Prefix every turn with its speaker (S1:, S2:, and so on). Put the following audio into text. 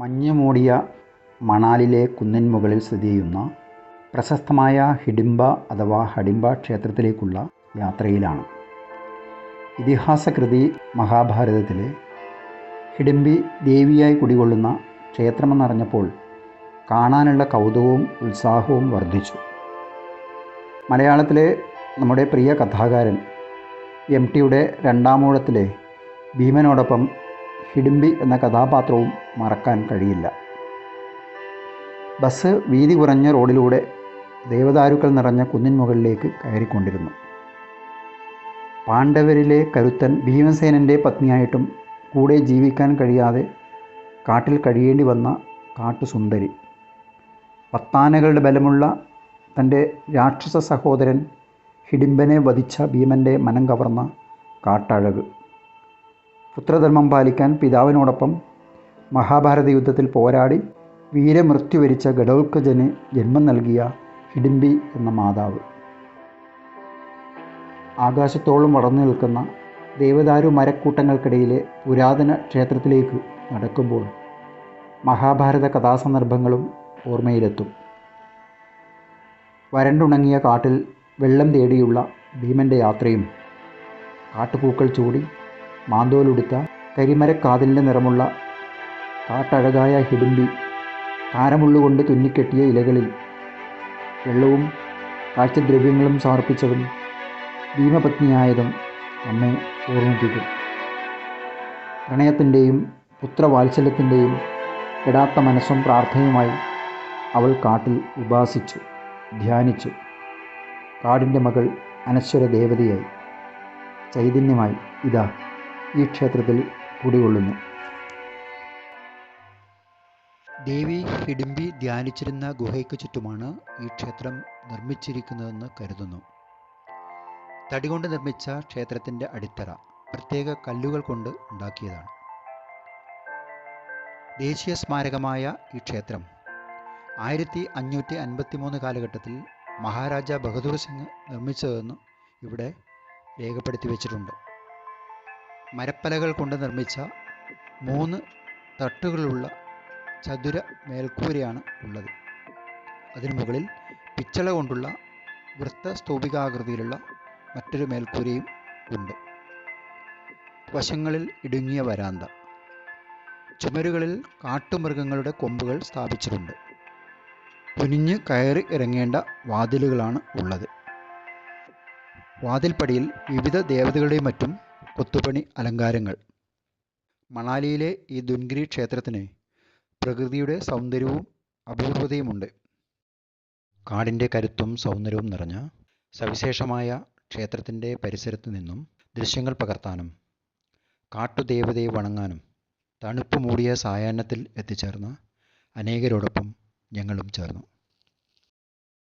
S1: മഞ്ഞ് മൂടിയ മണാലിലെ കുന്നിൻ മുകളിൽ സ്ഥിതി ചെയ്യുന്ന പ്രശസ്തമായ ഹിഡിംബ അഥവാ ഹഡിംബ ക്ഷേത്രത്തിലേക്കുള്ള യാത്രയിലാണ്. ഇതിഹാസകൃതി മഹാഭാരതത്തിലെ ഹിഡിംബി ദേവിയായി കുടികൊള്ളുന്ന ക്ഷേത്രമെന്നറിഞ്ഞപ്പോൾ കാണാനുള്ള കൗതുകവും ഉത്സാഹവും വർദ്ധിച്ചു. മലയാളത്തിലെ നമ്മുടെ പ്രിയ കഥാകാരൻ എം ടിയുടെ രണ്ടാമൂഴത്തിലെ ഭീമനോടൊപ്പം ഹിഡിംബി എന്ന കഥാപാത്രവും മറക്കാൻ കഴിയില്ല. ബസ് വീതി കുറഞ്ഞ റോഡിലൂടെ ദേവദാരുക്കൾ നിറഞ്ഞ കുന്നിൻ മുകളിലേക്ക് കയറിക്കൊണ്ടിരുന്നു. പാണ്ഡവരിലെ കരുത്തൻ ഭീമസേനന്റെ പത്നിയായിട്ടും കൂടെ ജീവിക്കാൻ കഴിയാതെ കാട്ടിൽ കഴിയേണ്ടി വന്ന കാട്ടുസുന്ദരി. പത്താനകളുടെ ബലമുള്ള തന്റെ രാക്ഷസ സഹോദരൻ ഹിഡിംബനെ വധിച്ച ഭീമന്റെ മനം കവർന്ന കാട്ടഴക്. പുത്രധർമ്മം പാലിക്കാൻ പിതാവിനോടൊപ്പം മഹാഭാരത യുദ്ധത്തിൽ പോരാടി വീരമൃത്യു വരിച്ച ഘടോത്കജന് ജന്മം നൽകിയ ഹിഡിംബി എന്ന മാതാവ്. ആകാശത്തോളം വളർന്നു നിൽക്കുന്ന ദേവദാരു മരക്കൂട്ടങ്ങൾക്കിടയിലെ പുരാതന ക്ഷേത്രത്തിലേക്ക് നടക്കുമ്പോൾ മഹാഭാരത കഥാസന്ദർഭങ്ങളും ഓർമ്മയിലെത്തും. വരണ്ടുണങ്ങിയ കാട്ടിൽ വെള്ളം തേടിയുള്ള ഭീമന്റെ യാത്രയും കാട്ടുപൂക്കൾ ചൂടി മാന്തോലുടുത്ത കരിമരക്കാതിലിന്റെ നിറമുള്ള കാട്ടഴകായ ഹിടുമ്പി കാരമുള്ളുകൊണ്ട് തുന്നിക്കെട്ടിയ ഇലകളിൽ വെള്ളവും കാഴ്ചദ്രവ്യങ്ങളും സമർപ്പിച്ചതും ഭീമപത്നിയായതും നമ്മെ ഓർമ്മിപ്പിക്കും. പ്രണയത്തിന്റെയും പുത്രവാത്സല്യത്തിന്റെയും കെടാത്ത മനസ്സും പ്രാർത്ഥനയുമായി അവൾ കാട്ടിൽ ഉപാസിച്ചു ധ്യാനിച്ചു. കാടിന്റെ മകൾ അനശ്വര ദേവതയായി. ചൈതന്യമായി ഇതാ. ഈ ക്ഷേത്രത്തിൽ കുടികൊള്ളുന്നു. ദേവി ഹിഡിംബി ധ്യാനിച്ചിരുന്ന ഗുഹയ്ക്ക് ചുറ്റുമാണ് ഈ ക്ഷേത്രം നിർമ്മിച്ചിരിക്കുന്നതെന്ന് കരുതുന്നു. തടികൊണ്ട് നിർമ്മിച്ച ക്ഷേത്രത്തിന്റെ അടിത്തറ പ്രത്യേക കല്ലുകൾ കൊണ്ട് ഉണ്ടാക്കിയതാണ്. ദേശീയ സ്മാരകമായ ഈ ക്ഷേത്രം ആയിരത്തി അഞ്ഞൂറ്റി അൻപത്തി മൂന്ന് കാലഘട്ടത്തിൽ മഹാരാജ ബഹദൂർ സിംഗ് നിർമ്മിച്ചതെന്ന് ഇവിടെ രേഖപ്പെടുത്തി വച്ചിട്ടുണ്ട്. മരപ്പലകൾ കൊണ്ട് നിർമ്മിച്ച മൂന്ന് തട്ടുകളുള്ള ചതുര മേൽക്കൂരയാണ് ഉള്ളത്. അതിനു മുകളിൽ പിച്ചള കൊണ്ടുള്ള വൃത്ത സ്തൂപികാകൃതിയിലുള്ള മറ്റൊരു മേൽക്കൂരയും ഉണ്ട്. വശങ്ങളിൽ ഇടുങ്ങിയ വരാന്ത. ചുമരുകളിൽ കാട്ടുമൃഗങ്ങളുടെ കൊമ്പുകൾ സ്ഥാപിച്ചിട്ടുണ്ട്. കുനിഞ്ഞ് കയറി ഇറങ്ങേണ്ട വാതിലുകളാണ് ഉള്ളത്. വാതിൽപ്പടിയിൽ വിവിധ ദേവതകളുടെയും മറ്റും കൊത്തുപണി അലങ്കാരങ്ങൾ. മണാലിയിലെ ഈ ദുൻഗിരി ക്ഷേത്രത്തിന് പ്രകൃതിയുടെ സൗന്ദര്യവും അപൂർവതയുമുണ്ട്. കാടിന്റെ കരുത്തും സൗന്ദര്യവും നിറഞ്ഞ സവിശേഷമായ ക്ഷേത്രത്തിന്റെ പരിസരത്ത് നിന്നും ദൃശ്യങ്ങൾ പകർത്താനും കാട്ടുദേവതയെ വണങ്ങാനും തണുപ്പ് മൂടിയ സായാഹ്നത്തിൽ എത്തിച്ചേർന്ന അനേകരോടൊപ്പം ഞങ്ങളും ചേർന്നു.